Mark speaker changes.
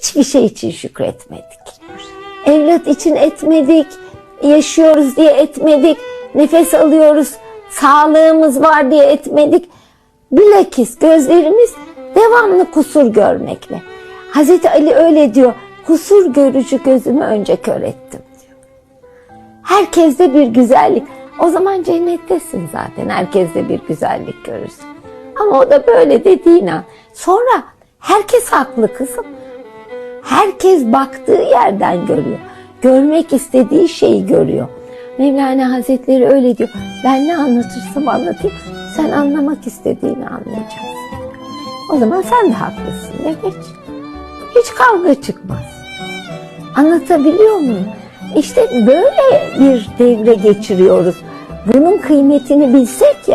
Speaker 1: hiçbir şey için şükretmedik. Evlat için etmedik, yaşıyoruz diye etmedik, nefes alıyoruz, sağlığımız var diye etmedik. Bilakis gözlerimiz devamlı kusur görmekle. Hazreti Ali öyle diyor, kusur görücü gözümü önce kör ettim diyor. Herkeste bir güzellik. O zaman cennettesin zaten. Herkeste bir güzellik görürsün. Ama o da böyle dediğin an. Sonra herkes haklı kızım. Herkes baktığı yerden görüyor. Görmek istediği şeyi görüyor. Mevlana Hazretleri öyle diyor. Ben ne anlatırsam anlatayım. Sen anlamak istediğini anlayacaksın. O zaman sen de haklısın de geç. Hiç kavga çıkmaz. Anlatabiliyor muyum? İşte böyle bir devre geçiriyoruz. Bunun kıymetini bilsek